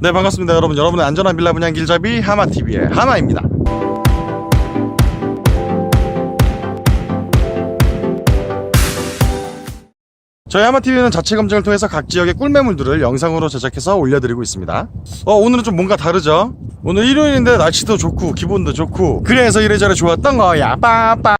네 반갑습니다 여러분. 여러분의 안전한 빌라 분양 길잡이 하마TV의 하마입니다. 저희 하마TV는 자체 검증을 통해서 각 지역의 꿀매물들을 영상으로 제작해서 올려드리고 있습니다. 어 오늘은 좀 뭔가 다르죠? 오늘 일요일인데 날씨도 좋고 기분도 좋고 그래서 이래저래 좋았던 거야. 빠빠.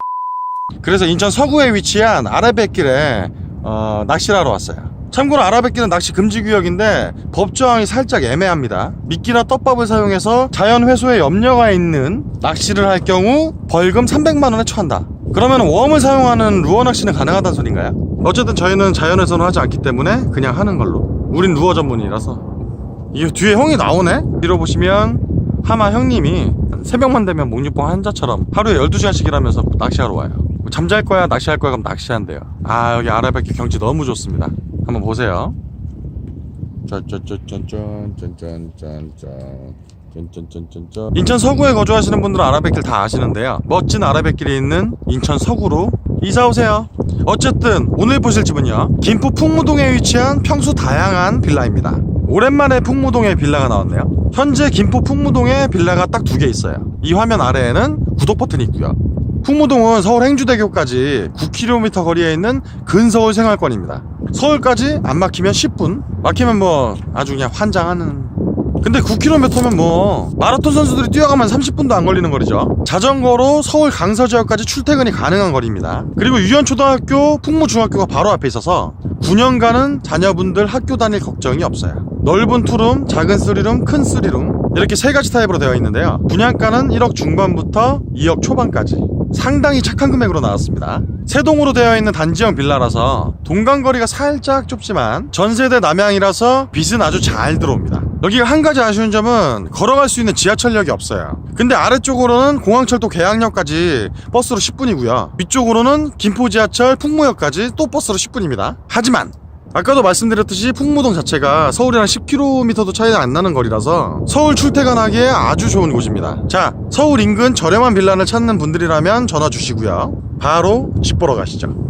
그래서 인천 서구에 위치한 아라뱃길에 어, 낚시를 하러 왔어요. 참고로 아라뱃길은 낚시 금지 구역인데 법조항이 살짝 애매합니다. 미끼나 떡밥을 사용해서 자연 회수에 염려가 있는 낚시를 할 경우 벌금 300만 원에 처한다. 그러면 웜을 사용하는 루어 낚시는 가능하다는 소린가요? 어쨌든 저희는 자연 회수는 하지 않기 때문에 그냥 하는 걸로. 우린 루어 전문이라서. 이 뒤에 형이 나오네? 밀어보시면 하마 형님이 새벽만 되면 목류봉 한자처럼 하루에 12시간씩 일하면서 낚시하러 와요. 잠잘 거야, 낚시할 거야, 그럼 낚시한대요. 아, 여기 아라뱃길 경치 너무 좋습니다. 한번 보세요. 짠짠짠짠짠짠짠짠짠짠짠짠 인천 서구에 거주하시는 분들은 아라뱃길 다 아시는데요. 멋진 아라뱃길이 있는 인천 서구로 이사 오세요. 어쨌든 오늘 보실 집은요. 김포 풍무동에 위치한 평수 다양한 빌라입니다. 오랜만에 풍무동에 빌라가 나왔네요. 현재 김포 풍무동에 빌라가 딱 두 개 있어요. 이 화면 아래에는 구독 버튼이 있고요. 풍무동은 서울 행주대교까지 9km 거리에 있는 근서울 생활권입니다. 서울까지 안 막히면 10분, 막히면 뭐 아주 그냥 환장하는. 근데 9km면 뭐 마라톤 선수들이 뛰어가면 30분도 안 걸리는 거리죠. 자전거로 서울 강서 지역까지 출퇴근이 가능한 거리입니다. 그리고 유연초등학교, 풍무중학교가 바로 앞에 있어서 9년간은 자녀분들 학교 다닐 걱정이 없어요. 넓은 투룸, 작은 쓰리룸, 큰 쓰리룸 이렇게 세 가지 타입으로 되어 있는데요. 분양가는 1억 중반부터 2억 초반까지 상당히 착한 금액으로 나왔습니다. 세동으로 되어 있는 단지형 빌라라서 동간거리가 살짝 좁지만 전세대 남향이라서 빚은 아주 잘 들어옵니다. 여기가 한 가지 아쉬운 점은 걸어갈 수 있는 지하철역이 없어요. 근데 아래쪽으로는 공항철도 계양역까지 버스로 10분이고요. 위쪽으로는 김포 지하철 풍무역까지 또 버스로 10분입니다. 하지만 아까도 말씀드렸듯이 풍무동 자체가 서울이랑 10km도 차이가 안 나는 거리라서 서울 출퇴근하기에 아주 좋은 곳입니다. 자, 서울 인근 저렴한 빌라를 찾는 분들이라면 전화 주시고요. 바로 집 보러 가시죠.